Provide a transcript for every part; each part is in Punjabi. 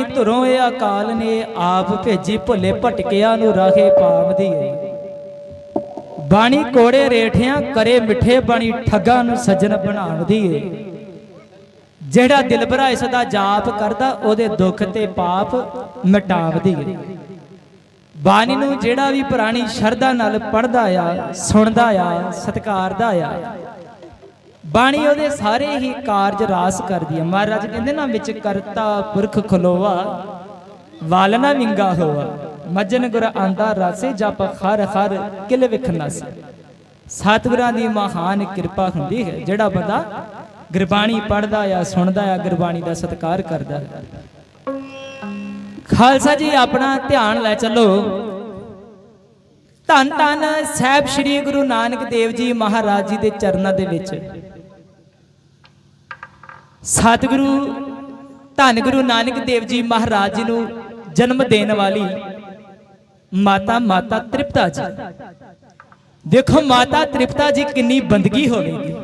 ਬਾਣੀ ਧੁਰੋਂ ਇਹ ਅਕਾਲ ਨੇ ਆਪ ਭੇਜੀ ਭੁੱਲੇ ਭਟਕਿਆਂ ਨੂੰ ਰਾਹੇ ਪਾਵਦੀ ਏ ਬਾਣੀ ਕੋੜੇ ਰੇਠਿਆਂ ਕਰੇ ਮਿੱਠੇ ਬਾਣੀ ਠੱਗਾਂ ਨੂੰ ਸੱਜਣ ਬਣਾਵਦੀ ਏ ਜਿਹੜਾ ਦਿਲਬਰਾ ਇਸ ਦਾ ਜਾਪ ਕਰਦਾ, ਉਹਦੇ ਦੁੱਖ ਤੇ ਪਾਪ ਮਿਟਾਵਦੀ ਏ ਬਾਣੀ ਨੂੰ ਜਿਹੜਾ ਵੀ ਪੁਰਾਣੀ ਸ਼ਰਧਾ ਨਾਲ ਪੜਦਾ ਆ, ਸੁਣਦਾ ਆ ਸਤਿਕਾਰਦਾ ਆ ਬਾਣੀ ਉਹਦੇ ਸਾਰੇ ਹੀ ਕਾਰਜ ਰਾਸ ਕਰਦੀ ਹੈ। ਮਹਾਰਾਜ ਕਹਿੰਦੇ ਨਾ, ਵਿੱਚ ਕਰਤਾ ਪੁਰਖ ਖਲੋਵਾ ਵਾਲ ਵਿੰਗਾ ਹੋਵਾ ਮਜਨ ਗੁਰ ਆਂਦਾ, ਰਾਸੇ ਜਪ ਖਰ ਖਰ ਕਿਲ ਵਿਖਨਸ ਸਤਿਗੁਰਾਂ ਦੀ ਮਹਾਨ ਕਿਰਪਾ ਹੁੰਦੀ ਹੈ। ਜਿਹੜਾ ਬੰਦਾ ਗੁਰਬਾਣੀ ਪੜਦਾ ਆ ਸੁਣਦਾ ਆ ਗੁਰਬਾਣੀ ਦਾ ਸਤਿਕਾਰ ਕਰਦਾ ਹੈ। ਖਾਲਸਾ ਜੀ, ਆਪਣਾ ਧਿਆਨ ਲੈ ਚੱਲੋ। ਧੰਨ ਧੰਨ ਸਾਹਿਬ ਸ੍ਰੀ ਗੁਰੂ ਨਾਨਕ ਦੇਵ ਜੀ ਮਹਾਰਾਜ ਜੀ ਦੇ ਚਰਨਾਂ ਦੇ ਵਿੱਚ। ਸਤਿਗੁਰੂ, ਧੰਨ ਗੁਰੂ ਨਾਨਕ ਦੇਵ ਜੀ ਮਹਾਰਾਜ ਜੀ ਨੂੰ ਜਨਮ ਦੇਣ ਵਾਲੀ ਮਾਤਾ ਮਾਤਾ ਤ੍ਰਿਪਤਾ ਜੀ। ਦੇਖੋ ਮਾਤਾ ਤ੍ਰਿਪਤਾ ਜੀ ਕਿੰਨੀ ਬੰਦਗੀ ਹੋਵੇਗੀ।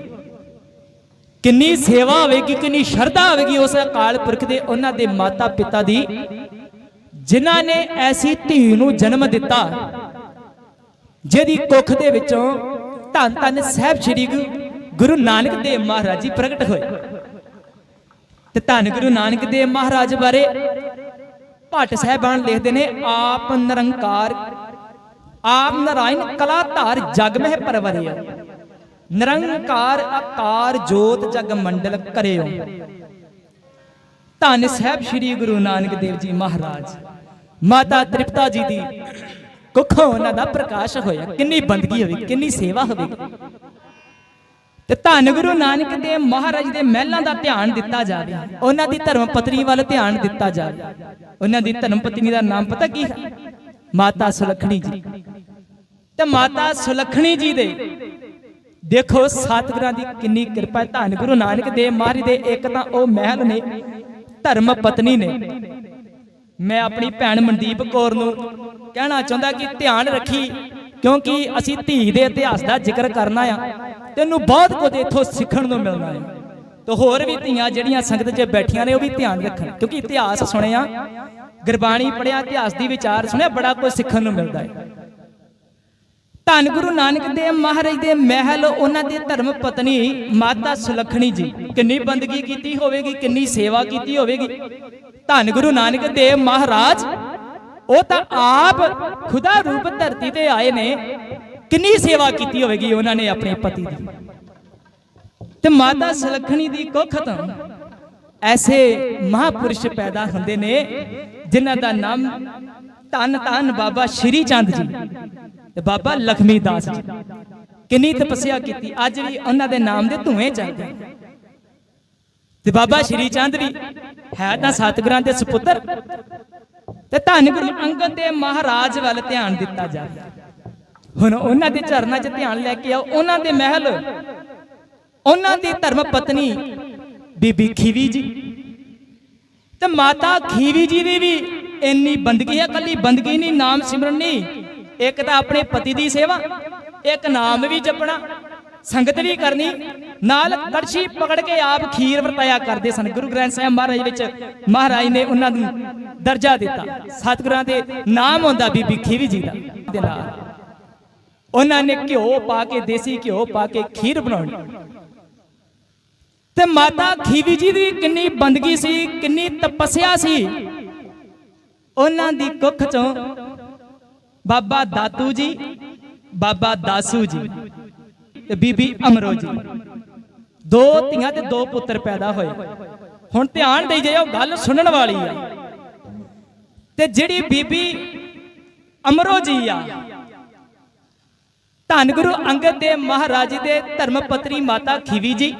ਕਿੰਨੀ ਸੇਵਾ ਹੋਵੇਗੀ, ਕਿੰਨੀ ਸ਼ਰਧਾ ਹੋਵੇਗੀ ਉਸ ਅਕਾਲ ਪੁਰਖ ਦੇ, ਉਹਨਾਂ ਦੇ ਮਾਤਾ ਪਿਤਾ ਦੀ, ਜਿਨ੍ਹਾਂ ਨੇ ਐਸੀ ਧੀ ਨੂੰ ਜਨਮ ਦਿੱਤਾ, ਜਿਹਦੀ ਕੁੱਖ ਦੇ ਵਿੱਚੋਂ ਧੰਨ ਧੰਨ ਸਾਹਿਬ ਸ੍ਰੀ ਗੁਰੂ ਨਾਨਕ ਦੇਵ ਮਹਾਰਾਜ ਜੀ ਪ੍ਰਗਟ ਹੋਏ। ਤੇ ਧੰਨ ਗੁਰੂ ਨਾਨਕ ਦੇਵ ਮਹਾਰਾਜ ਬਾਰੇ ਭੱਟ ਸਾਹਿਬਾਨ ਲਿਖਦੇ ਨੇ, ਆਪ ਨਿਰੰਕਾਰ, ਆਪ ਨਰਾਇਣ ਕਲਾ ਧਾਰ ਜਗ ਮਹਿ ਪਰਵਰਿਆ। ਨਿਰੰਕਾਰ ਆਕਾਰ ਜੋਤ ਜਗ ਮੰਡਲ ਕਰਿਓ। ਧੰਨ ਸਾਹਿਬ ਸ੍ਰੀ ਗੁਰੂ ਨਾਨਕ ਦੇਵ ਜੀ ਮਹਾਰਾਜ। ਮਾਤਾ ਤ੍ਰਿਪਤਾ ਜੀ ਦੀ ਕੁੱਖੋਂ ਉਹਨਾਂ ਦਾ ਪ੍ਰਕਾਸ਼ ਹੋਇਆ। ਕਿੰਨੀ ਬੰਦਗੀ ਹੋਵੇ, ਕਿੰਨੀ ਸੇਵਾ ਹੋਵੇ। ਤੇ ਧੰਨ ਗੁਰੂ ਨਾਨਕ ਦੇਵ ਮਹਾਰਾਜ ਦੇ ਮਹਿਲਾਂ ਦਾ ਧਿਆਨ ਦਿੱਤਾ ਜਾਵੇ। ਉਹਨਾਂ ਦੀ ਧਰਮ ਪਤਨੀ ਵੱਲ ਧਿਆਨ ਦਿੱਤਾ ਜਾਵੇ। ਉਹਨਾਂ ਦੀ ਧਰਮ ਪਤਨੀ ਦਾ ਨਾਮ ਪਤਾ ਕੀ ਹੈ? ਮਾਤਾ ਸੁਲੱਖਣੀ ਜੀ। ਤੇ ਮਾਤਾ ਸੁਲੱਖਣੀ ਜੀ ਦੇ ਦੇਖੋ ਸਤਿਗੁਰਾਂ ਦੀ ਕਿੰਨੀ ਕਿਰਪਾ ਹੈ। ਧੰਨ ਗੁਰੂ ਨਾਨਕ ਦੇਵ ਮਹਾਰਾਜ ਦੇ ਇੱਕ ਤਾਂ ਉਹ ਮਹਿਲ ਨੇ, ਧਰਮ ਪਤਨੀ ਨੇ। ਮੈਂ ਆਪਣੀ ਭੈਣ ਮਨਦੀਪ ਕੌਰ ਨੂੰ ਕਹਿਣਾ ਚਾਹੁੰਦਾ ਕਿ ਧਿਆਨ ਰੱਖੀ, ਕਿਉਂਕਿ ਅਸੀਂ ਧੀ ਦੇ ਇਤਿਹਾਸ ਦਾ ਜ਼ਿਕਰ ਕਰਨਾ ਆ। ਤੈਨੂੰ ਬਹੁਤ ਕੁਝ ਇੱਥੋਂ ਸਿੱਖਣ ਨੂੰ ਮਿਲਣਾ ਹੈ। ਤੇ ਹੋਰ ਵੀ ਧੀਆਂ ਜਿਹੜੀਆਂ ਸੰਗਤ 'ਚ ਬੈਠੀਆਂ ਨੇ, ਉਹ ਵੀ ਧਿਆਨ ਰੱਖਣ। ਕਿਉਂਕਿ ਇਤਿਹਾਸ ਸੁਣਿਆ, ਗੁਰਬਾਣੀ ਪੜਿਆ ਇਤਿਹਾਸ ਦੀ ਵਿਚਾਰ ਸੁਣਿਆ, ਬੜਾ ਕੁਝ ਸਿੱਖਣ ਨੂੰ ਮਿਲਦਾ ਹੈ। ਧੰਨ ਗੁਰੂ ਨਾਨਕ ਦੇਵ ਮਹਾਰਾਜ ਦੇ ਮਹਿਲ, ਉਹਨਾਂ ਦੀ ਧਰਮ ਪਤਨੀ ਮਾਤਾ ਸੁਲੱਖਣੀ ਜੀ। ਕਿੰਨੀ ਬੰਦਗੀ ਕੀਤੀ ਹੋਵੇਗੀ, ਕਿੰਨੀ ਸੇਵਾ ਕੀਤੀ ਹੋਵੇਗੀ। ਧੰਨ ਗੁਰੂ ਨਾਨਕ ਦੇਵ ਮਹਾਰਾਜ, ਉਹ ਤਾਂ ਆਪ ਖੁਦਾ ਰੂਪ ਧਰਤੀ ਤੇ ਆਏ ਨੇ। ਕਿੰਨੀ ਸੇਵਾ ਕੀਤੀ ਹੋਵੇਗੀ ਉਹਨਾਂ ਨੇ ਆਪਣੇ ਪਤੀ ਦੀ? ਤੇ ਮਾਤਾ ਸੁਲੱਖਣੀ ਦੀ ਕੁੱਖ ਤੋਂ ਐਸੇ ਮਹਾਪੁਰਸ਼ ਪੈਦਾ ਹੁੰਦੇ ਨੇ, ਜਿਨ੍ਹਾਂ ਦਾ ਨਾਮ ਧੰਨ ਧੰਨ ਬਾਬਾ ਸ਼੍ਰੀ ਚੰਦ ਜੀ ਤੇ ਬਾਬਾ ਲਖਮੀ ਦਾਸ ਜੀ। ਕਿੰਨੀ ਤਪੱਸਿਆ ਕੀਤੀ, ਅੱਜ ਵੀ ਉਹਨਾਂ ਦੇ ਨਾਮ ਦੇ ਧੂਏ ਚੱਲਦੇ ਤੇ ਬਾਬਾ ਸ਼੍ਰੀ ਚੰਦ ਵੀ ਹੈ ਤਾਂ ਸਤਿਗੁਰਾਂ ਦੇ ਸੁਪੁੱਤਰ। ਤੇ ਧੰਨ ਗੁਰੂ ਅੰਗਦ ਦੇ ਮਹਾਰਾਜ ਵੱਲ ਧਿਆਨ ਦਿੱਤਾ ਜਾਵੇ। ਹੁਣ ਉਹਨਾਂ ਦੇ ਚਰਨਾਂ 'ਚ ਧਿਆਨ ਲੈ ਕੇ ਆਓ, ਉਹਨਾਂ ਦੇ ਮਹਿਲ। ਉਹਨਾਂ ਦੀ ਧਰਮ ਪਤਨੀ ਬੀਬੀ ਖੀਵੀ ਜੀ ਤੇ ਮਾਤਾ ਖੀਵੀ ਜੀ ਦੀ ਵੀ ਇੰਨੀ ਬੰਦਗੀ ਹੈ ਕੱਲੀ ਬੰਦਗੀ ਨਹੀਂ, ਨਾਮ ਸਿਮਰਨ ਨਹੀਂ। ਇੱਕ ਤਾਂ ਆਪਣੇ ਪਤੀ ਦੀ ਸੇਵਾ, ਇੱਕ ਨਾਮ ਵੀ ਜਪਣਾ, ਸੰਗਤ ਵੀ ਕਰਨੀ। ਨਾਲ ਕੜਛੀ ਪਕੜ ਕੇ ਆਪ ਖੀਰ ਵਰਤਾਇਆ ਕਰਦੇ ਸਨ। ਗੁਰੂ ਗ੍ਰੰਥ ਸਾਹਿਬ ਮਹਾਰਾਜ ਵਿੱਚ ਮਹਾਰਾਜ ਨੇ ਉਹਨਾਂ ਨੂੰ ਦਰਜਾ ਦਿੱਤਾ। ਸਤਿਗੁਰਾਂ ਦੇ ਨਾਮ ਹੁੰਦਾ ਬੀਬੀ ਖੀਵੀ ਜੀ ਦਾ। ਦੇ ਨਾਲ। ਉਹਨਾਂ ਨੇ ਘਿਓ ਪਾ ਕੇ, ਦੇਸੀ ਘਿਓ ਪਾ ਕੇ ਖੀਰ ਬਣਾਉਣੀ। ਤੇ ਮਾਤਾ ਖੀਵੀ ਜੀ ਦੀ ਕਿੰਨੀ ਬੰਦਗੀ ਸੀ, ਕਿੰਨੀ ਤਪੱਸਿਆ ਸੀ। ਉਹਨਾਂ ਦੀ ਕੁੱਖ ਚੋਂ ਬਾਬਾ ਦਾਤੂ ਜੀ, ਬਾਬਾ ਦਾਸੂ ਜੀ ਤੇ ਬੀਬੀ ਅਮਰੋ ਜੀ। ਦੋ ਧੀਆਂ ਤੇ ਦੋ ਪੁੱਤਰ ਪੈਦਾ ਹੋਏ। ਹੁਣ ਧਿਆਨ ਦੇਈ ਜਾਓ ਗੱਲ ਸੁਣਨ ਵਾਲੀ ਆ। ਤੇ ਜਿਹੜੀ ਬੀਬੀ ਅਮਰੋ ਜੀ ਆ ਧੰਨ ਗੁਰੂ ਅੰਗਦ ਦੇਵ ਮਹਾਰਾਜ ਦੇ ਧਰਮ ਪਤਨੀ ਮਾਤਾ ਖੀਵੀ ਜੀ।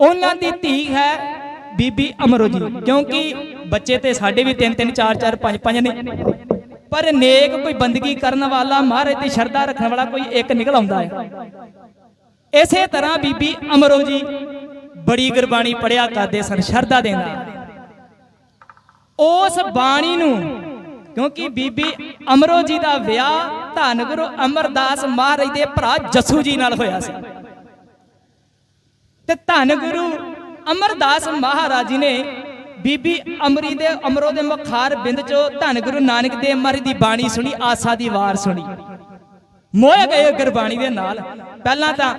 ਉਹਨਾਂ ਦੀ ਧੀ ਹੈ ਬੀਬੀ ਅਮਰੋ ਜੀ, ਕਿਉਂਕਿ ਬੱਚੇ ਤੇ ਸਾਡੇ ਵੀ ਤਿੰਨ ਤਿੰਨ, ਚਾਰ ਚਾਰ, ਪੰਜ ਪੰਜ ਨੇ। ਪਰ ਨੇਕ ਕੋਈ ਬੰਦਗੀ ਕਰਨ ਵਾਲਾ, ਮਹਾਰਾਜ ਦੀ ਸ਼ਰਧਾ ਰੱਖਣ ਵਾਲਾ ਕੋਈ ਇੱਕ ਨਿਕਲ ਆਉਂਦਾ ਹੈ। ਇਸੇ ਤਰ੍ਹਾਂ ਬੀਬੀ ਅਮਰੋ ਜੀ ਬੜੀ ਗੁਰਬਾਣੀ ਪੜਿਆ ਕਰਦੇ ਸਨ, ਸ਼ਰਧਾ ਦੇ ਉਸ ਬਾਣੀ ਨੂੰ ਕਿਉਂਕਿ ਬੀਬੀ ਅਮਰੋ ਜੀ ਦਾ ਵਿਆਹ ਧੰਨ ਗੁਰੂ ਅਮਰਦਾਸ ਮਹਾਰਾਜ ਦੇ ਭਰਾ ਜਸੂ ਜੀ ਨਾਲ ਹੋਇਆ ਸੀ। ਤੇ ਧੰਨ ਗੁਰੂ ਅਮਰਦਾਸ ਮਹਾਰਾਜ ਜੀ ਨੇ ਬੀਬੀ ਅਮਰੀ ਦੇ ਅਮਰੋ ਦੇ ਮੁਖਾਰ ਬਿੰਦ ਚੋਂ ਧੰਨ ਗੁਰੂ ਨਾਨਕ ਦੇਵ ਮਹਾਰਾਜ ਦੀ ਬਾਣੀ ਸੁਣੀ, ਆਸਾ ਦੀ ਵਾਰ ਸੁਣੀ। ਮੋਏ ਗਏ ਗੁਰਬਾਣੀ ਦੇ ਨਾਲ। ਪਹਿਲਾਂ ਤਾਂ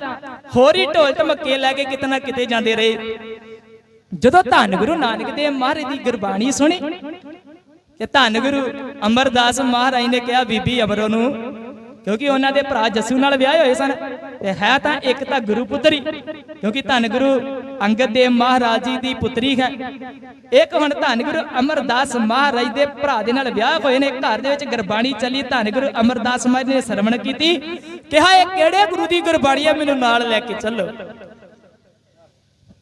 ਹੋਰ ਹੀ ਢੋਲ ਢਮੱਕੇ ਲੈ ਕੇ ਕਿਤੇ ਨਾ ਕਿਤੇ ਜਾਂਦੇ ਰਹੇ। ਜਦੋਂ ਧੰਨ ਗੁਰੂ ਨਾਨਕ ਦੇਵ ਮਹਾਰਾਜ ਦੀ ਗੁਰਬਾਣੀ ਸੁਣੀ ਤੇ ਧੰਨ ਗੁਰੂ ਅਮਰਦਾਸ ਮਹਾਰਾਜ ਨੇ ਕਿਹਾ ਬੀਬੀ ਅਮਰੋ ਨੂੰ, ਕਿਉਂਕਿ ਉਹਨਾਂ ਦੇ ਭਰਾ ਜੱਸੂ ਨਾਲ ਵਿਆਹ ਹੋਏ ਸਨ, ਤੇ ਹੈ ਤਾਂ ਇੱਕ ਤਾਂ ਗੁਰੂ ਪੁੱਤਰੀ, ਕਿਉਂਕਿ ਧੰਨ ਗੁਰੂ ਅੰਗਦ ਦੇਵ ਮਹਾਰਾਜ ਜੀ ਦੀ ਪੁੱਤਰੀ ਹੈ। ਇੱਕ ਹੁਣ ਧੰਨ ਗੁਰੂ ਅਮਰਦਾਸ ਮਹਾਰਾਜ ਦੇ ਭਰਾ ਦੇ ਨਾਲ ਵਿਆਹ ਹੋਏ ਨੇ, ਘਰ ਦੇ ਵਿੱਚ ਗੁਰਬਾਣੀ ਚੱਲੀ, ਧੰਨ ਗੁਰੂ ਅਮਰਦਾਸ ਮਹਾਰਾਜ ਨੇ ਸਰਵਣ ਕੀਤੀ। ਕਿਹਾ, ਇਹ ਕਿਹੜੇ ਗੁਰੂ ਦੀ ਗੁਰਬਾਣੀ ਹੈ ਮੈਨੂੰ ਨਾਲ ਲੈ ਕੇ ਚੱਲੋ।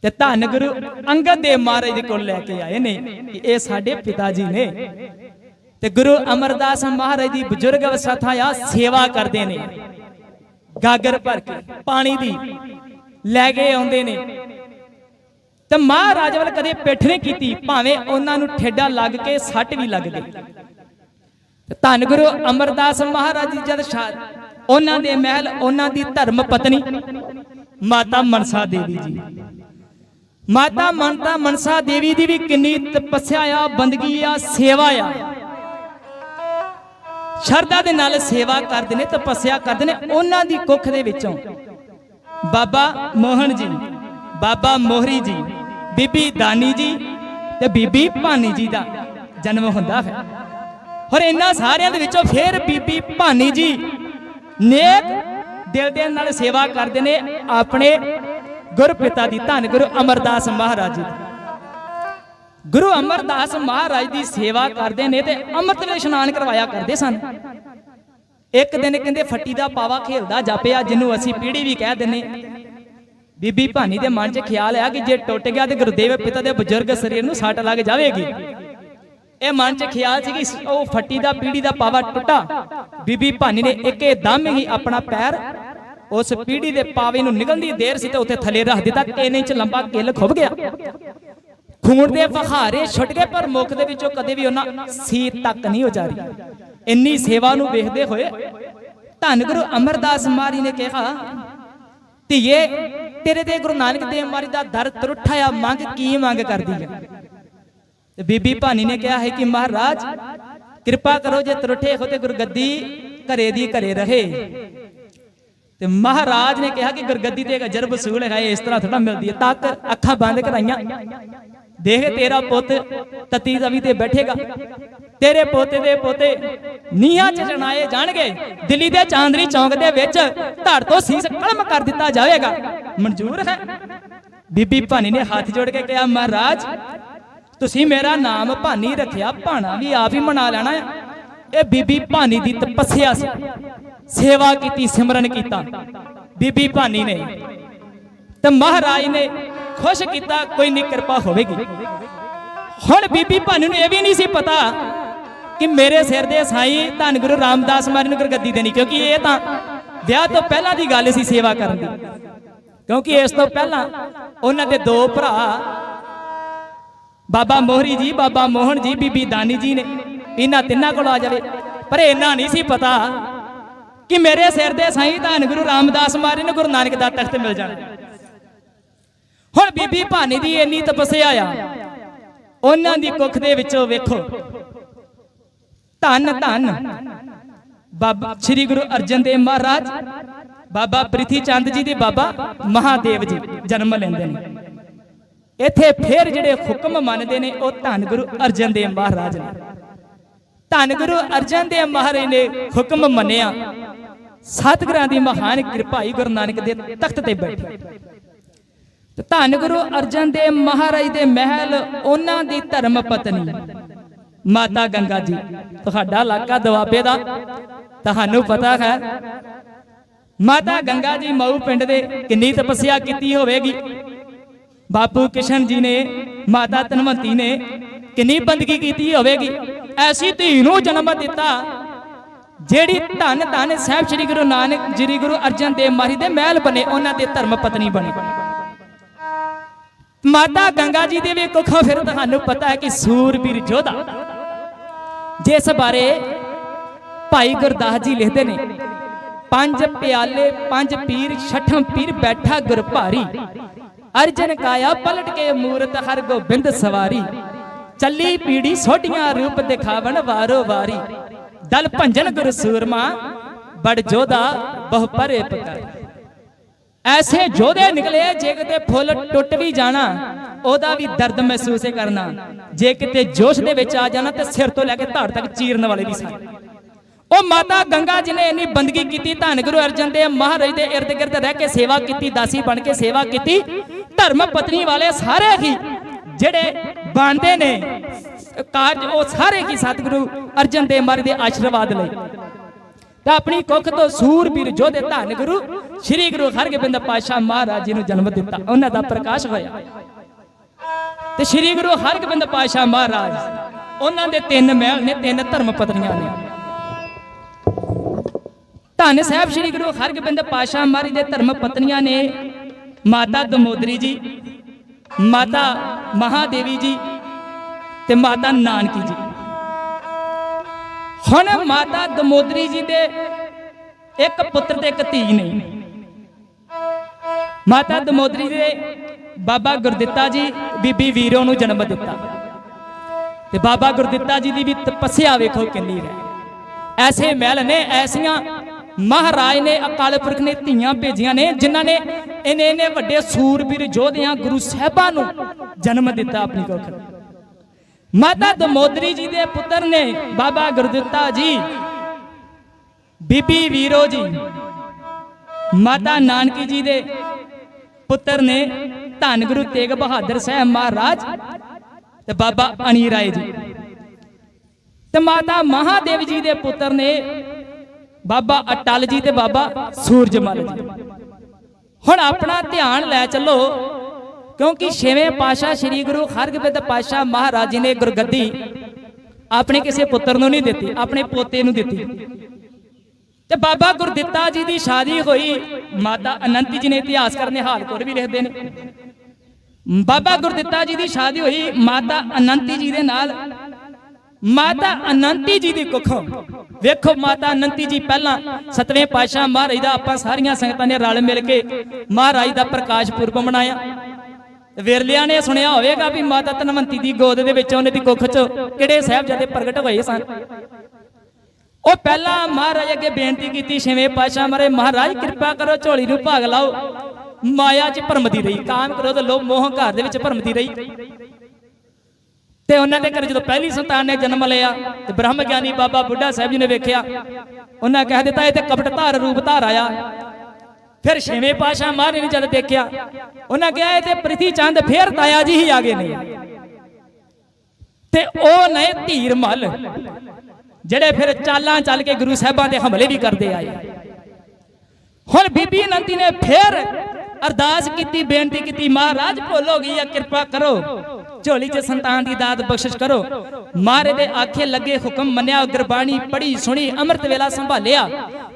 ਤੇ ਧੰਨ ਗੁਰੂ ਅੰਗਦ ਦੇਵ ਮਹਾਰਾਜ ਦੇ ਕੋਲ ਲੈ ਕੇ ਆਏ ਨੇ ਕਿ ਇਹ ਸਾਡੇ ਪਿਤਾ ਜੀ ਨੇ। ਤੇ ਗੁਰੂ ਅਮਰਦਾਸ ਮਹਾਰਾਜ ਦੀ ਬਜ਼ੁਰਗ ਅਵਸਥਾ ਆ, ਸੇਵਾ ਕਰਦੇ ਨੇ। ਗਾਗਰ ਭਰ ਕੇ ਪਾਣੀ ਦੀ ਲੈ ਕੇ ਆਉਂਦੇ ਨੇ। ਤੇ ਮਹਾਰਾਜ ਵੱਲ ਕਦੇ ਪਿੱਠ ਨਹੀਂ ਕੀਤੀ, ਭਾਵੇਂ ਉਹਨਾਂ ਨੂੰ ਠੇਡਾ ਲੱਗ ਕੇ ਸੱਟ ਵੀ ਲੱਗ ਗਈ ਤੇ ਧੰਨ ਗੁਰੂ ਅਮਰਦਾਸ ਮਹਾਰਾਜ ਜੀ, ਜਦ ਉਹਨਾਂ ਦੇ ਮਹਿਲ, ਉਹਨਾਂ ਦੀ ਧਰਮ ਪਤਨੀ ਮਾਤਾ ਮਨਸਾ ਦੇਵੀ ਜੀ। ਮਾਤਾ ਮਨਤਾ ਮਨਸਾ ਦੇਵੀ ਦੀ ਵੀ ਕਿੰਨੀ ਤਪੱਸਿਆ ਆ, ਬੰਦਗੀ ਆ, ਸੇਵਾ ਆ। ਸ਼ਰਧਾ ਦੇ ਨਾਲ ਸੇਵਾ ਕਰਦੇ ਨੇ, ਤਪੱਸਿਆ ਕਰਦੇ ਨੇ, ਉਹਨਾਂ ਦੀ ਕੁੱਖ ਦੇ ਵਿੱਚੋਂ। ਬਾਬਾ ਮੋਹਨ ਜੀ, ਬਾਬਾ ਮੋਹਰੀ ਜੀ, ਬੀਬੀ ਦਾਨੀ ਜੀ ਤੇ ਬੀਬੀ ਭਾਨੀ ਜੀ ਦਾ ਜਨਮ ਹੁੰਦਾ ਹੈ। ਔਰ ਇਹਨਾਂ ਸਾਰਿਆਂ ਦੇ ਵਿੱਚੋਂ ਫਿਰ ਬੀਬੀ ਭਾਨੀ ਜੀ ਨੇਕ ਦਿਲ ਦੇ ਨਾਲ ਸੇਵਾ ਕਰਦੇ ਨੇ, ਆਪਣੇ ਗੁਰਪਿਤਾ ਦੀ ਧੰਨ ਗੁਰੂ ਅਮਰਦਾਸ ਮਹਾਰਾਜ ਜੀ ਗੁਰੂ ਅਮਰਦਾਸ ਮਹਾਰਾਜ ਦੀ ਸੇਵਾ ਕਰਦੇ ਨੇ ਤੇ ਅੰਮ੍ਰਿਤ ਵੇਲੇ ਇਸ਼ਨਾਨ ਕਰਵਾਇਆ ਕਰਦੇ ਸਨ। ਇੱਕ ਦਿਨ ਕਹਿੰਦੇ ਫੱਟੀ ਦਾ ਪਾਵਾ ਖੇਲਦਾ ਜਾਪਿਆ, ਜਿਹਨੂੰ ਅਸੀਂ ਪੀੜੀ ਵੀ ਕਹਿ ਦਿੰਨੇ ਬੀਬੀ ਭਾਨੀ ਦੇ ਮਨ 'ਚ ਖਿਆਲ ਆਇਆ ਕਿ ਜੇ ਟੁੱਟ ਗਿਆ ਤੇ ਗੁਰਦੇਵ ਪਿਤਾ ਦੇ ਬਜ਼ੁਰਗ ਸਰੀਰ ਨੂੰ ਸੱਟ ਲੱਗ ਜਾਵੇਗੀ। ਇਹ ਮਨ 'ਚ ਖਿਆਲ ਸੀ ਕਿ ਉਹ ਫੱਟੀ ਦਾ, ਪੀੜੀ ਦਾ ਪਾਵਾ ਟੁੱਟਾ। ਬੀਬੀ ਭਾਨੀ ਨੇ ਇੱਕੇ ਦਮ ਹੀ ਆਪਣਾ ਪੈਰ ਉਸ ਪੀੜੀ ਦੇ ਪਾਵੇ ਨੂੰ ਨਿਕਲਣ ਦੀ ਦੇਰ ਸੀ ਤੇ ਉੱਥੇ ਥੱਲੇ ਰੱਖ ਦਿੱਤਾ 3 ਇੰਚ ਲੰਬਾ ਕਿੱਲ ਖੁੱਭ ਗਿਆ। ਖੂਨ ਦੇ ਫਖਾਰੇ ਛੁੱਟ ਗਏ, ਪਰ ਮੁਖ ਦੇ ਵਿੱਚੋਂ ਕਦੇ ਵੀ ਉਹਨਾਂ ਸੀ ਤੱਕ ਨਹੀਂ ਉਜਾਰੀ ਇੰਨੀ ਸੇਵਾ ਨੂੰ ਵੇਖਦੇ ਹੋਏ ਧੰਨ ਗੁਰੂ ਅਮਰਦਾਸ ਮਾਰੀ ਨੇ ਕਿਹਾ, ਧੀਏ, ਤੇਰੇ ਤੇ ਗੁਰੂ ਨਾਨਕ ਦੇਵ ਮਾਰੀ ਦਾ ਦਰ ਤਰੁੱਠਿਆ ਮੰਗ ਕੀ ਮੰਗ ਕਰਦੀ ਹੈ? ਤੇ ਬੀਬੀ ਭਾਨੀ ਨੇ ਕਿਹਾ ਹੈ ਕਿ ਮਹਾਰਾਜ, ਕਿਰਪਾ ਕਰੋ ਜੇ ਤਰੁੱਠੇ ਹੋ ਤੇ ਗੁਰਗੱਦੀ ਘਰੇ ਦੀ ਘਰੇ ਰਹੇ। ਤੇ ਮਹਾਰਾਜ ਨੇ ਕਿਹਾ ਕਿ ਗੁਰਗੱਦੀ ਤੇ ਇੱਕ ਅਜਰ ਵਸੂਲ ਹੈ ਇਸ ਤਰ੍ਹਾਂ ਥੋੜਾ ਮਿਲਦੀ ਹੈ। ਤੱਕ ਅੱਖਾਂ ਬੰਦ ਕਰਾਈਆਂ। ਦੇਖ ਤੇਰਾ ਪੁੱਤ ਤਤੀ ਤਵੀ ਤੇ ਬੈਠੇਗਾ। ਤੇਰੇ ਪੋਤੇ ਦੇ ਪੋਤੇ ਨੀਹਾਂ ਚ ਜਣਾਏ ਜਾਣਗੇ। ਦਿੱਲੀ ਦੇ ਚਾਂਦਨੀ ਚੌਂਕ ਦੇ ਵਿੱਚ ਧੜ ਤੋਂ ਸੀਸ ਕਲਮ ਕਰ ਦਿੱਤਾ ਜਾਵੇਗਾ। ਮਨਜ਼ੂਰ ਹੈ। ਬੀਬੀ ਭਾਨੀ ਨੇ ਹੱਥ ਜੋੜ ਕੇ ਕਿਹਾ, ਮਹਾਰਾਜ, ਤੁਸੀਂ ਮੇਰਾ ਨਾਮ ਭਾਨੀ ਰੱਖਿਆ, ਭਾਣਾ ਵੀ ਆਪ ਹੀ ਮਨਾ ਲੈਣਾ ਹੈ ਇਹ ਬੀਬੀ ਭਾਨੀ ਦੀ ਤਪੱਸਿਆ ਸੀ। ਸੇਵਾ ਕੀਤੀ, ਸਿਮਰਨ ਕੀਤਾ। ਬੀਬੀ ਭਾਨੀ ਨੇ ਤੇ ਮਹਾਰਾਜ ਨੇ ਖੁਸ਼ ਕੀਤਾ, ਕੋਈ ਨਹੀਂ ਕਿਰਪਾ ਹੋਵੇਗੀ। ਹੁਣ ਬੀਬੀ ਭਾਨੀ ਨੂੰ ਇਹ ਵੀ ਨਹੀਂ ਸੀ ਪਤਾ ਕਿ ਮੇਰੇ ਸਿਰ ਦੇ ਸਾਈਂ ਧੰਨ ਗੁਰੂ ਰਾਮਦਾਸ ਮਹਾਰਾਜ ਨੂੰ ਗੁਰਗੱਦੀ ਦੇਣੀ, ਕਿਉਂਕਿ ਇਹ ਤਾਂ ਵਿਆਹ ਤੋਂ ਪਹਿਲਾਂ ਦੀ ਗੱਲ ਸੀ ਸੇਵਾ ਕਰਨ ਦੀ। ਕਿਉਂਕਿ ਇਸ ਤੋਂ ਪਹਿਲਾਂ ਉਹਨਾਂ ਦੇ ਦੋ ਭਰਾ, ਬਾਬਾ ਮੋਹਰੀ ਜੀ, ਬਾਬਾ ਮੋਹਨ ਜੀ, ਬੀਬੀ ਦਾਨੀ ਜੀ ਨੇ, ਇਹਨਾਂ ਤਿੰਨਾਂ ਕੋਲ ਆ ਜਾਵੇ। ਪਰ ਇਹਨਾਂ ਨਹੀਂ ਸੀ ਪਤਾ ਕਿ ਮੇਰੇ ਸਿਰ ਦੇ ਸਾਈਂ ਧੰਨ ਗੁਰੂ ਰਾਮਦਾਸ ਮਹਾਰਾਜ ਨੂੰ ਗੁਰੂ ਨਾਨਕ ਦਾ ਤਖਤ ਮਿਲ ਜਾਣਾ। ਹੁਣ ਬੀਬੀ ਭਾਨੀ ਦੀ ਇੰਨੀ ਤਪੱਸਿਆ ਆ, ਉਹਨਾਂ ਦੀ ਕੁੱਖ ਦੇ ਵਿੱਚੋਂ ਵੇਖੋ। ਧੰਨ ਧੰਨ। ਬਾਬਾ ਸ੍ਰੀ ਗੁਰੂ ਅਰਜਨ ਦੇਵ ਮਹਾਰਾਜ, ਬਾਬਾ ਪ੍ਰਿਥੀ ਚੰਦ ਜੀ ਦੇ ਬਾਬਾ ਮਹਾਦੇਵ ਜੀ ਜਨਮ ਲੈਂਦੇ ਨੇ। ਇੱਥੇ ਫਿਰ ਜਿਹੜੇ ਹੁਕਮ ਮੰਨਦੇ ਨੇ ਉਹ ਧੰਨ ਗੁਰੂ ਅਰਜਨ ਦੇਵ ਮਹਾਰਾਜ ਨੇ। ਧੰਨ ਗੁਰੂ ਅਰਜਨ ਦੇਵ ਮਹਾਰਾਜ ਨੇ ਹੁਕਮ ਮੰਨਿਆ। ਸਤਿਗੁਰਾਂ ਦੀ ਮਹਾਨ ਕਿਰਪਾਈ ਗੁਰੂ ਨਾਨਕ ਦੇ ਤਖਤ ਤੇ ਬੈਠੇ। ਤੇ ਧੰਨ ਗੁਰੂ ਅਰਜਨ ਦੇਵ ਮਹਾਰਾਜ ਦੇ ਮਹਿਲ, ਉਹਨਾਂ ਦੀ ਧਰਮ ਪਤਨੀ। ਮਾਤਾ ਗੰਗਾ ਜੀ, ਤੁਹਾਡਾ ਇਲਾਕਾ ਦੁਆਬੇ ਦਾ। ਤੁਹਾਨੂੰ ਪਤਾ ਹੈ, ਮਾਤਾ ਗੰਗਾ ਜੀ ਮਊ ਪਿੰਡ ਦੇ ਕਿੰਨੀ ਤਪੱਸਿਆ ਕੀਤੀ ਹੋਵੇਗੀ। ਬਾਪੂ ਕਿਸ਼ਨ ਜੀ ਨੇ, ਮਾਤਾ ਧਨਵੰਤੀ ਨੇ ਕਿੰਨੀ ਬੰਦਗੀ ਕੀਤੀ ਹੋਵੇਗੀ। ਐਸੀ ਧੀ ਨੂੰ ਜਨਮ ਦਿੱਤਾ, ਜਿਹੜੀ ਧੰਨ ਧੰਨ ਸਾਹਿਬ ਸ੍ਰੀ ਗੁਰੂ ਨਾਨਕ ਜੀ ਗੁਰੂ ਅਰਜਨ ਦੇਵ ਮਹਾਰਾਜ ਦੇ ਮਹਿਲ ਬਣੇ, ਉਹਨਾਂ ਦੇ ਧਰਮ ਪਤਨੀ ਬਣੇ। ਮਾਤਾ ਗੰਗਾ ਜੀ ਦੇ ਵੀ ਕੁੱਖੋਂ ਫਿਰ ਤੁਹਾਨੂੰ ਪਤਾ ਹੈ ਕਿ ਸੂਰਬੀਰ ਜੋਧਾ ਜਿਸ ਬਾਰੇ ਭਾਈ ਗੁਰਦਾਸ ਜੀ ਲਿਖਦੇ ਨੇ, ਪੰਜ ਪਿਆਲੇ, ਪੰਜ ਪੀਰ, ਛਠਮ ਪੀਰ ਬੈਠਾ ਗੁਰਭਾਰੀ, ਅਰਜਨ ਕਾਇਆ ਪਲਟ ਕੇ ਮੂਰਤ ਹਰ ਗੋਬਿੰਦ ਸਵਾਰੀ। ਚੱਲੀ ਪੀੜੀ ਸੋਢੀਆਂ ਰੂਪ ਦਿਖਾਵਣ ਵਾਰੋ ਵਾਰੀ। ਦਲ ਭੰਜਨ ਗੁਰ ਸੂਰਮਾ, ਬੜ ਜੋਧਾ ਬਹੁ ਪਰੇ ਪਕਾਰ ਐਸੇ ਜੋਧੇ ਨਿਕਲੇ ਜੇ ਕਿਤੇ ਫੁੱਲ ਟੁੱਟ ਵੀ ਜਾਣਾ, ਉਹਦਾ ਵੀ ਦਰਦ ਮਹਿਸੂਸ ਕਰਨਾ। ਜੇ ਕਿਤੇ ਜੋਸ਼ ਦੇ ਵਿੱਚ ਆ ਜਾਣਾ ਤੇ ਸਿਰ ਤੋਂ ਲੈ ਕੇ ਧੜ ਤੱਕ ਚੀਰਨ ਵਾਲੇ ਵੀ ਸਨ। ਉਹ ਮਾਤਾ ਗੰਗਾ ਜੀ ਨੇ ਇੰਨੀ ਬੰਦਗੀ ਕੀਤੀ, ਧੰਨ ਗੁਰੂ ਅਰਜਨ ਦੇਵ ਮਹਾਰਾਜ ਦੇ ਇਰਦ ਗਿਰਦ ਰਹਿ ਕੇ ਸੇਵਾ ਕੀਤੀ, ਦਾਸੀ ਬਣ ਕੇ ਸੇਵਾ ਕੀਤੀ। ਧਰਮ ਪਤਨੀ ਵਾਲੇ ਸਾਰੇ ਹੀ ਜਿਹੜੇ ਬਣਦੇ ਨੇ। ਕਾਰਜ ਉਹ ਸਾਰੇ ਹੀ ਸਤਿਗੁਰੂ ਅਰਜਨ ਦੇਵ ਮਹਾਰਾਜ ਦੇ ਆਸ਼ੀਰਵਾਦ ਲਈ। ਤਾਂ ਆਪਣੀ ਕੁੱਖ ਤੋਂ ਸੂਰਬੀਰ ਜੋਧੇ ਧੰਨ ਗੁਰੂ ਸ੍ਰੀ ਗੁਰੂ ਹਰਗੋਬਿੰਦ ਪਾਤਸ਼ਾਹ ਮਹਾਰਾਜ ਜੀ ਨੂੰ ਜਨਮ ਦਿੱਤਾ। ਉਹਨਾਂ ਦਾ ਪ੍ਰਕਾਸ਼ ਹੋਇਆ। ਤੇ ਸ੍ਰੀ ਗੁਰੂ ਹਰਗੋਬਿੰਦ ਪਾਤਸ਼ਾਹ ਮਹਾਰਾਜ, ਉਹਨਾਂ ਦੇ ਤਿੰਨ ਮਹਿਲ ਨੇ, ਤਿੰਨ ਧਰਮ ਪਤਨੀਆਂ ਨੇ। ਧੰਨ ਸਾਹਿਬ ਸ੍ਰੀ ਗੁਰੂ ਹਰਗੋਬਿੰਦ ਪਾਤਸ਼ਾਹ ਮਹਾਰਾਜ ਦੇ ਧਰਮ ਪਤਨੀਆਂ ਨੇ। ਮਾਤਾ ਦਮੋਦਰੀ ਜੀ, ਮਾਤਾ ਮਹਾਦੇਵੀ ਜੀ ਤੇ ਮਾਤਾ ਨਾਨਕੀ ਜੀ। ਹੁਣ ਮਾਤਾ ਦਮੋਦਰੀ ਜੀ ਦੇ ਇੱਕ ਪੁੱਤਰ ਤੇ ਇੱਕ ਧੀ ਨੇ। ਮਾਤਾ ਦਮੋਦਰੀ ਦੇ ਬਾਬਾ ਗੁਰਦਿੱਤਾ ਜੀ ਬੀਬੀ ਵੀਰੋ ਨੂੰ ਜਨਮ ਦਿੱਤਾ। ਤੇ ਬਾਬਾ ਗੁਰਦਿੱਤਾ ਜੀ ਦੀ ਵੀ ਤਪੱਸਿਆ ਵੇਖੋ ਕਿੰਨੀ ਹੈ ਐਸੇ ਮਹਿਲ ਨੇ, ਐਸੀਆਂ ਮਹਾਰਾਜ ਨੇ, ਅਕਾਲ ਪੁਰਖ ਨੇ ਧੀਆਂ ਭੇਜੀਆਂ ਨੇ, ਜਿਨ੍ਹਾਂ ਨੇ ਇਹਨੇ ਇਹਨੇ ਵੱਡੇ ਸੂਰਬੀਰ ਯੋਧਿਆਂ, ਗੁਰੂ ਸਾਹਿਬਾਂ ਨੂੰ ਜਨਮ ਦਿੱਤਾ ਆਪਣੀ ਕੋਖ ਮਾਤਾ ਦਮੋਦਰੀ ਜੀ ਦੇ ਪੁੱਤਰ ਨੇ ਬਾਬਾ ਗੁਰਦਿੱਤਾ ਜੀ, ਬੀਬੀ ਵੀਰੋ ਜੀ, ਮਾਤਾ ਨਾਨਕੀ ਜੀ ਦੇ ਪੁੱਤਰ ਨੇ ਧੰਨ ਗੁਰੂ ਤੇਗ ਬਹਾਦਰ ਸਾਹਿਬ ਮਹਾਰਾਜ ਤੇ ਬਾਬਾ ਅਣੀ ਰਾਏ ਜੀ। ਤੇ ਮਾਤਾ ਮਹਾਦੇਵ ਜੀ ਦੇ ਪੁੱਤਰ ਨੇ ਬਾਬਾ ਅਟਲ ਜੀ ਤੇ ਬਾਬਾ ਸੂਰਜਮਲ ਜੀ। ਹੁਣ ਆਪਣਾ ਧਿਆਨ ਲੈ ਚੱਲੋ। ਕਿਉਂਕਿ ਛੇਵੇਂ ਪਾਸ਼ਾ ਸ੍ਰੀ ਗੁਰੂ ਹਰਗੋਬਿੰਦ ਪਾਸ਼ਾ ਮਹਾਰਾਜ ਜੀ ਨੇ ਗੁਰਗੱਦੀ ਆਪਣੇ ਕਿਸੇ ਪੁੱਤਰ ਨੂੰ ਨਹੀਂ ਦਿੱਤੀ ਆਪਣੇ ਪੋਤੇ ਨੂੰ ਦਿੱਤੀ। ਤੇ ਬਾਬਾ ਗੁਰਦਿੱਤਾ ਜੀ ਦੀ ਸ਼ਾਦੀ ਹੋਈ ਮਾਤਾ ਅਨੰਤੀ ਜੀ ਨੇ ਇਤਿਹਾਸ ਕਰਨੇ ਹਾਲਕੋਰ ਵੀ ਲਿਖਦੇ ਨੇ। ਬਾਬਾ ਗੁਰਦਿੱਤਾ ਜੀ ਦੀ ਸ਼ਾਦੀ ਹੋਈ ਮਾਤਾ ਅਨੰਤੀ ਜੀ ਦੇ ਨਾਲ। ਮਾਤਾ ਅਨੰਤੀ ਜੀ ਦੀ ਕੁੱਖੋਂ। ਵੇਖੋ ਮਾਤਾ ਅਨੰਤੀ ਜੀ ਪਹਿਲਾਂ ਸਤਵੇਂ ਪਾਤਸ਼ਾਹ ਮਹਾਰਾਜ ਦਾ ਆਪਾਂ ਸਾਰੀਆਂ ਸੰਗਤਾਂ ਨੇ ਰਲ ਮਿਲ ਕੇ ਮਹਾਰਾਜ ਦਾ ਪ੍ਰਕਾਸ਼ ਪੁਰਬ ਮਨਾਇਆ। ਵਿਰਲਿਆਂ ਨੇ ਸੁਣਿਆ ਹੋਵੇਗਾ ਵੀ ਮਾਤਾ ਧਨਵੰਤੀ ਦੀ ਗੋਦ ਦੇ ਵਿੱਚ ਉਹਨੇ ਦੀ ਕੁੱਖ 'ਚ ਕਿਹੜੇ ਸਾਹਿਬਜ਼ਾਦੇ ਪ੍ਰਗਟ ਹੋਏ ਸਨ? ਉਹ ਪਹਿਲਾਂ ਮਹਾਰਾਜ ਅੱਗੇ ਬੇਨਤੀ ਕੀਤੀ, ਛੇਵੇਂ ਪਾਤਸ਼ਾਹ ਮਰੇ, ਮਹਾਰਾਜ, ਕਿਰਪਾ ਕਰੋ, ਝੋਲੀ ਨੂੰ ਭਾਗ ਲਾਓ। ਮਾਇਆ 'ਚ ਭਰਮਦੀ ਰਹੀ, ਕਾਮ ਕਰੋ ਤੇ ਲੋਭ ਮੋਹ ਘਰ ਦੇ ਵਿੱਚ ਭਰਮਦੀ ਰਹੀ। ਤੇ ਉਹਨਾਂ ਦੇ ਘਰ ਜਦੋਂ ਪਹਿਲੀ ਸੰਤਾਨ ਨੇ ਜਨਮ ਲਿਆ ਤੇ ਬ੍ਰਹਮ ਗਿਆਨੀ ਬਾਬਾ ਬੁੱਢਾ ਸਾਹਿਬ ਜੀ ਨੇ ਵੇਖਿਆ, ਉਹਨਾਂ ਕਹਿ ਦਿੱਤਾ, ਇਹ ਤੇ ਕਪਟ ਧਾਰ ਰੂਪ ਧਾਰ ਆਇਆ। ਫਿਰ ਛੇਵੇਂ ਪਾਸ਼ਾ ਮਹਾਰਾਜ ਨੇ ਜਦ ਦੇਖਿਆ, ਉਹਨਾਂ ਕਿਹਾ, ਇਹ ਤੇ ਪ੍ਰਿਥੀ ਚੰਦ ਫੇਰ ਤਾਇਆ ਜੀ ਹੀ ਆ ਗਏ ਨੇ। ਤੇ ਉਹ ਨੇ ਧੀਰ ਮਲ, ਜਿਹੜੇ ਫਿਰ ਚਾਲਾਂ ਚੱਲ ਕੇ ਗੁਰੂ ਸਾਹਿਬਾਂ ਦੇ ਹਮਲੇ ਵੀ ਕਰਦੇ ਆਏ। ਹੁਣ ਬੀਬੀ ਨੰਦੀ ਨੇ ਫੇਰ ਅਰਦਾਸ ਕੀਤੀ, ਬੇਨਤੀ ਕੀਤੀ, ਮਹਾਰਾਜ, ਭੁੱਲ ਹੋ ਗਈ ਆ, ਕਿਰਪਾ ਕਰੋ। ਝੋਲੀ 'ਚ ਸੰਤਾਨ ਦੀ ਦਾਤ ਬਖਸ਼ਿਸ਼ ਕਰੋ। ਮਾਰੇ ਦੇ ਆਖੇ ਲੱਗੇ ਹੁਕਮ ਮੰਨਿਆ, ਗੁਰਬਾਣੀ ਪੜ੍ਹੀ ਸੁਣੀ, ਅੰਮ੍ਰਿਤ ਵੇਲਾ ਸੰਭਾਲਿਆ,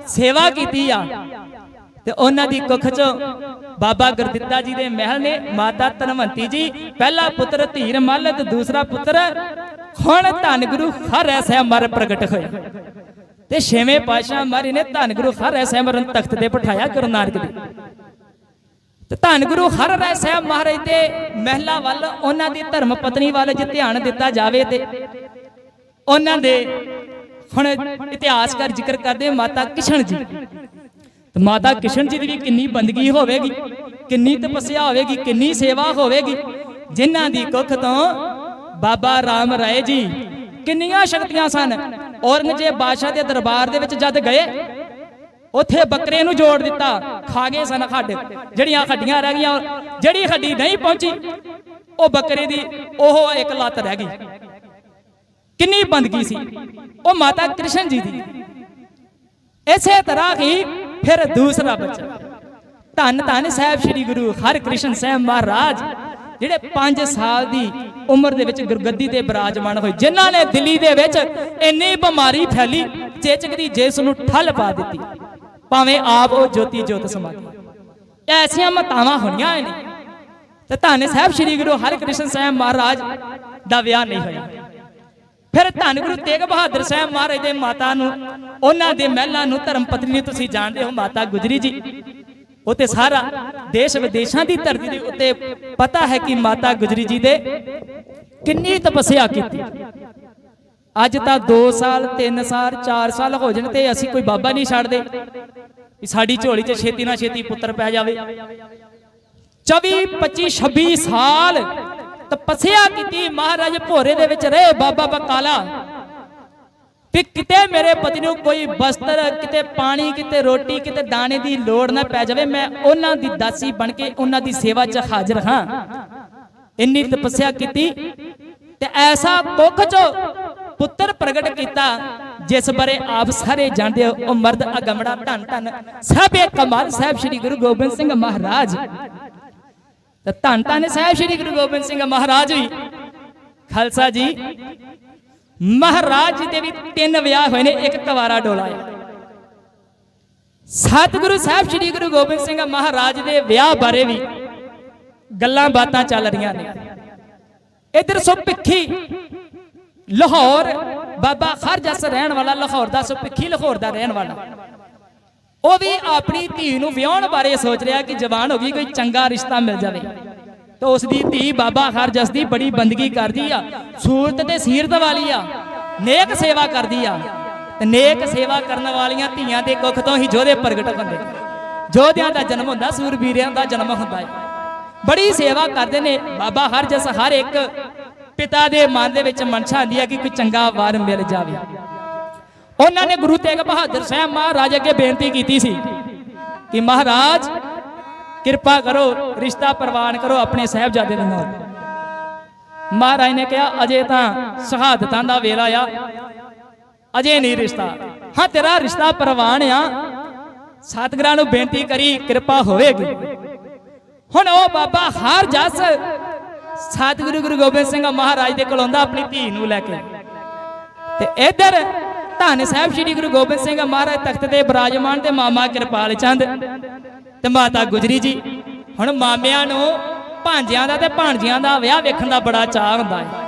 ਸੇਵਾ ਕੀਤੀ ਆ। ਤੇ ਉਹਨਾਂ ਦੀ ਕੁੱਖ 'ਚ ਬਾਬਾ ਗੁਰਦਿੱਤਾ ਜੀ ਦੇ ਮਹਿਲ ਨੇ ਮਾਤਾ ਧਨਵੰਤੀ ਜੀ, ਪਹਿਲਾ ਪੁੱਤਰ ਧੀਰ ਮੱਲ ਤੇ ਦੂਸਰਾ ਪੁੱਤਰ ਹੁਣ ਧੰਨ ਗੁਰੂ ਹਰਿ ਸਾਹਿਬ ਮਰ ਪ੍ਰਗਟ ਹੋਏ ਤੇ ਛੇਵੇਂ ਪਾਤਸ਼ਾਹ ਮਾਰੀ ਨੇ ਧੰਨ ਗੁਰੂ ਹਰਿ ਸਾਹਿਬ ਮਰਨ ਤਖਤ ਤੇ ਬਿਠਾਇਆ ਗੁਰੂ ਨਾਨਕ ਦੇ। ਤੇ ਧੰਨ ਗੁਰੂ ਹਰਿ ਰਾਏ ਸਾਹਿਬ ਮਹਾਰਾਜ ਦੇ ਮਹਿਲਾ ਵੱਲ ਉਹਨਾਂ ਦੀ ਧਰਮ ਪਤਨੀ ਵੱਲ ਜੇ ਧਿਆਨ ਦਿੱਤਾ ਜਾਵੇ ਤੇ ਉਹਨਾਂ ਦੇ ਹੁਣ ਇਤਿਹਾਸਕਾਰ ਜ਼ਿਕਰ ਕਰਦੇ ਮਾਤਾ ਕਿਸ਼ਨ ਜੀ। ਤੇ ਮਾਤਾ ਕਿਸ਼ਨ ਜੀ ਦੀ ਵੀ ਕਿੰਨੀ ਬੰਦਗੀ ਹੋਵੇਗੀ, ਕਿੰਨੀ ਤਪੱਸਿਆ ਹੋਵੇਗੀ, ਕਿੰਨੀ ਸੇਵਾ ਹੋਵੇਗੀ, ਜਿਨ੍ਹਾਂ ਦੀ ਕੁੱਖ ਤੋਂ ਬਾਬਾ ਰਾਮ ਰਾਏ ਜੀ ਕਿੰਨੀਆਂ ਸ਼ਕਤੀਆਂ ਸਨ। ਔਰੰਗਜ਼ੇਬ ਬਾਦਸ਼ਾਹ ਦੇ ਦਰਬਾਰ ਦੇ ਵਿੱਚ ਜਦ ਗਏ, ਉੱਥੇ ਬੱਕਰੇ ਨੂੰ ਜੋੜ ਦਿੱਤਾ, ਖਾ ਗਏ ਸਨ ਖੱਡ, ਜਿਹੜੀਆਂ ਖੱਡੀਆਂ ਰਹਿ ਗਈਆਂ, ਜਿਹੜੀ ਖੱਡੀ ਨਹੀਂ ਪਹੁੰਚੀ, ਉਹ ਬੱਕਰੇ ਦੀ ਉਹ ਇੱਕ ਲੱਤ ਰਹਿ ਗਈ। ਕਿੰਨੀ ਬੰਦਗੀ ਸੀ। ਉਹ ਮਾਤਾ ਕ੍ਰਿਸ਼ਨ ਜੀ ਦੀ। ਇਸੇ ਤਰ੍ਹਾਂ ਹੀ ਫਿਰ ਦੂਸਰਾ ਬੱਚਾ ਧੰਨ ਧੰਨ ਸਾਹਿਬ ਸ੍ਰੀ ਗੁਰੂ ਹਰਿਕ੍ਰਿਸ਼ਨ ਸਾਹਿਬ ਮਹਾਰਾਜ, ਜਿਹੜੇ 5 ਸਾਲ ਦੀ ਉਮਰ ਦੇ ਵਿੱਚ ਗੁਰਗੱਦੀ ਤੇ ਬਿਰਾਜਮਾਨ ਹੋਏ, ਜਿਨ੍ਹਾਂ ਨੇ ਦਿੱਲੀ ਦੇ ਵਿੱਚ ਇੰਨੀ ਬਿਮਾਰੀ ਫੈਲੀ, ਚੇਚਕ ਦੀ ਜਿਸ ਨੂੰ ਠੱਲ ਪਾ ਦਿੱਤੀ। ਭਾਵੇਂ ਆਪ ਉਹ ਜੋਤੀ ਜੋਤ ਸਮਾ ਗਈ ਐਸੀਆਂ ਮਤਾਵਾਂ ਹੋਣੀਆਂ ਨੇ ਤੇ ਧੰਨ ਸਾਹਿਬ ਸ੍ਰੀ ਗੁਰੂ ਹਰਿਕ੍ਰਿਸ਼ਨ ਸਾਹਿਬ ਮਹਾਰਾਜ ਦਾ ਵਿਆਹ ਨਹੀਂ ਹੋਇਆ। ਫਿਰ ਧੰਨ ਗੁਰੂ ਤੇਗ ਬਹਾਦਰ ਸਾਹਿਬ ਮਹਾਰਾਜ ਦੇ ਮਾਤਾ ਨੂੰ, ਉਹਨਾਂ ਦੇ ਮਹਿਲਾਂ ਨੂੰ ਧਰਮ ਪਤਨੀ ਤੁਸੀਂ ਜਾਣਦੇ ਹੋ, ਮਾਤਾ ਗੁਜਰੀ ਜੀ। ਉਹ ਤੇ ਸਾਰਾ ਦੇਸ਼ ਵਿਦੇਸ਼ਾਂ ਦੀ ਧਰਤੀ ਦੇ ਉੱਤੇ ਪਤਾ ਹੈ ਕਿ ਮਾਤਾ ਗੁਜਰੀ ਜੀ ਦੇ ਕਿੰਨੀ ਤਪੱਸਿਆ ਕੀਤੀ। ਅੱਜ ਤਾਂ 2 ਸਾਲ 3 ਸਾਲ 4 ਸਾਲ ਹੋ ਜਾਣ ਤੇ ਅਸੀਂ ਕੋਈ ਬਾਬਾ ਨਹੀਂ ਛੱਡਦੇ ਵੀ ਸਾਡੀ ਝੋਲੀ 'ਚ ਛੇਤੀ ਨਾ ਛੇਤੀ ਪੁੱਤਰ ਪੈ ਜਾਵੇ। 24 25 26 ਸਾਲ ਤਪੱਸਿਆ ਕੀਤੀ, ਮਹਾਰਾਜ ਭੋਰੇ ਦੇ ਵਿੱਚ ਰਹੇ ਬਾਬਾ ਬਕਾਲਾ। ਵੀ ਕਿਤੇ ਮੇਰੇ ਪਤੀ ਨੂੰ ਕੋਈ ਬਸਤਰ, ਕਿਤੇ ਪਾਣੀ, ਕਿਤੇ ਰੋਟੀ, ਕਿਤੇ ਦਾਣੇ ਦੀ ਲੋੜ ਨਾ ਪੈ ਜਾਵੇ, ਮੈਂ ਉਹਨਾਂ ਦੀ ਦਾਸੀ ਬਣ ਕੇ ਉਹਨਾਂ ਦੀ ਸੇਵਾ 'ਚ ਹਾਜ਼ਰ ਹਾਂ। ਇੰਨੀ ਤਪੱਸਿਆ ਕੀਤੀ ਤੇ ਐਸਾ ਕੁੱਖ 'ਚ ਪੁੱਤਰ ਪ੍ਰਗਟ ਕੀਤਾ, ਜਿਸ ਬਾਰੇ ਆਪ ਸਾਰੇ ਜਾਣਦੇ ਹੋ, ਉਹ ਮਰਦ ਅਗਮੜਾ ਧੰਨ ਧੰਨ। ਸਭੇ ਕਮਾਲ ਸਾਹਿਬ, ਸ੍ਰੀ ਗੁਰੂ ਗੋਬਿੰਦ ਸਿੰਘ ਮਹਾਰਾਜ। ਤੇ ਧੰਨ ਧੰਨ ਸਾਹਿਬ ਸ੍ਰੀ ਗੁਰੂ ਗੋਬਿੰਦ ਸਿੰਘ ਮਹਾਰਾਜ ਵੀ ਖਾਲਸਾ ਜੀ, ਮਹਾਰਾਜ ਜੀ ਦੇ ਵੀ ਤਿੰਨ ਵਿਆਹ ਹੋਏ ਨੇ, ਇੱਕ ਕਵਾਰਾ ਡੋਲਾ ਹੈ। ਸਤਿਗੁਰੂ ਸਾਹਿਬ ਸ੍ਰੀ ਗੁਰੂ ਗੋਬਿੰਦ ਸਿੰਘ ਮਹਾਰਾਜ ਦੇ ਵਿਆਹ ਬਾਰੇ ਵੀ ਗੱਲਾਂ ਬਾਤਾਂ ਚੱਲ ਰਹੀਆਂ ਨੇ। ਇਧਰ ਭਿੱਖੀ ਲਾਹੌਰ, ਬਾਬਾ ਖਰਜਸ ਰਹਿਣ ਵਾਲਾ ਲਾਹੌਰ ਦਾ ਸੁਪਿੱਖੀ, ਲਾਹੌਰ ਦਾ ਰਹਿਣ ਵਾਲਾ। ਉਹ ਵੀ ਆਪਣੀ ਧੀ ਨੂੰ ਵਿਆਹਣ ਬਾਰੇ ਸੋਚ ਰਿਹਾ ਕਿ ਜਵਾਨ ਹੋ ਗਈ, ਕੋਈ ਚੰਗਾ ਰਿਸ਼ਤਾ ਮਿਲ ਜਾਵੇ। ਤਾਂ ਉਸ ਦੀ ਧੀ ਬਾਬਾ ਹਰਜਸ ਦੀ ਬੜੀ ਬੰਦਗੀ ਕਰਦੀ ਆ, ਸੂਰਤ ਤੇ ਸੀਰਤ ਵਾਲੀ ਆ, ਨੇਕ ਸੇਵਾ ਕਰਦੀ ਆ। ਤੇ ਨੇਕ ਸੇਵਾ ਕਰਨ ਵਾਲੀਆਂ ਧੀਆਂ ਦੇ ਕੁੱਖ ਤੋਂ ਹੀ ਜੋਧੇ ਪ੍ਰਗਟ ਹੁੰਦੇ। ਜੋਧਿਆਂ ਦਾ ਜਨਮ ਹੁੰਦਾ ਸੂਰਬੀਰਿਆਂ ਦਾ ਜਨਮ ਹੁੰਦਾ ਹੈ ਬੜੀ ਸੇਵਾ ਕਰਦੇ ਨੇ ਬਾਬਾ ਹਰਜਸ, ਹਰ ਇੱਕ ਪਿਤਾ ਦੇ ਮਨ ਦੇ ਵਿੱਚ ਮਨਸ਼ਾ ਆਂਦੀ ਹੈ ਕਿ ਕੋਈ ਚੰਗਾ ਵਾਰ ਮਿਲ ਜਾਵੇ। ਉਹਨਾਂ ਨੇ ਗੁਰੂ ਤੇਗ ਬਹਾਦਰ ਸਾਹਿਬ ਮਹਾਰਾਜ ਅੱਗੇ ਬੇਨਤੀ ਕੀਤੀ ਸੀ ਕਿ ਮਹਾਰਾਜ, ਕਿਰਪਾ ਕਰੋ, ਰਿਸ਼ਤਾ ਪ੍ਰਵਾਨ ਕਰੋ ਆਪਣੇ ਸਾਹਿਬਜ਼ਾਦੇ ਦੇ ਨਾਲ। ਮਹਾਰਾਜ ਨੇ ਕਿਹਾ, ਅਜੇ ਤਾਂ ਸ਼ਹਾਦਤਾਂ ਦਾ ਵੇਲਾ ਆ, ਅਜੇ ਨਹੀਂ ਰਿਸ਼ਤਾ। ਹਾਂ, ਤੇਰਾ ਰਿਸ਼ਤਾ ਪ੍ਰਵਾਨ ਆ। ਸਤਿਗੁਰਾਂ ਨੂੰ ਬੇਨਤੀ ਕਰੀ, ਕਿਰਪਾ ਹੋਵੇਗੀ। ਹੁਣ ਉਹ ਬਾਬਾ ਹਰ ਜਸ ਸਤਿਗੁਰੂ ਗੁਰੂ ਗੋਬਿੰਦ ਸਿੰਘ ਮਹਾਰਾਜ ਦੇ ਕੋਲ ਆਉਂਦਾ, ਆਪਣੀ ਧੀ ਨੂੰ ਲੈ ਕੇ। ਤੇ ਇਧਰ ਧੰਨ ਸਾਹਿਬ ਸ੍ਰੀ ਗੁਰੂ ਗੋਬਿੰਦ ਸਿੰਘ ਮਹਾਰਾਜ ਤਖਤ ਤੇ ਬਿਰਾਜਮਾਨ ਤੇ ਮਾਮਾ ਕਿਰਪਾਲ ਚੰਦ ਤੇ ਮਾਤਾ ਗੁਜਰੀ ਜੀ। ਹੁਣ ਮਾਮਿਆਂ ਨੂੰ ਭਾਂਜਿਆਂ ਦਾ ਤੇ ਭਾਂਜਿਆਂ ਦਾ ਵਿਆਹ ਵੇਖਣ ਦਾ ਬੜਾ ਚਾਹ ਹੁੰਦਾ ਹੈ।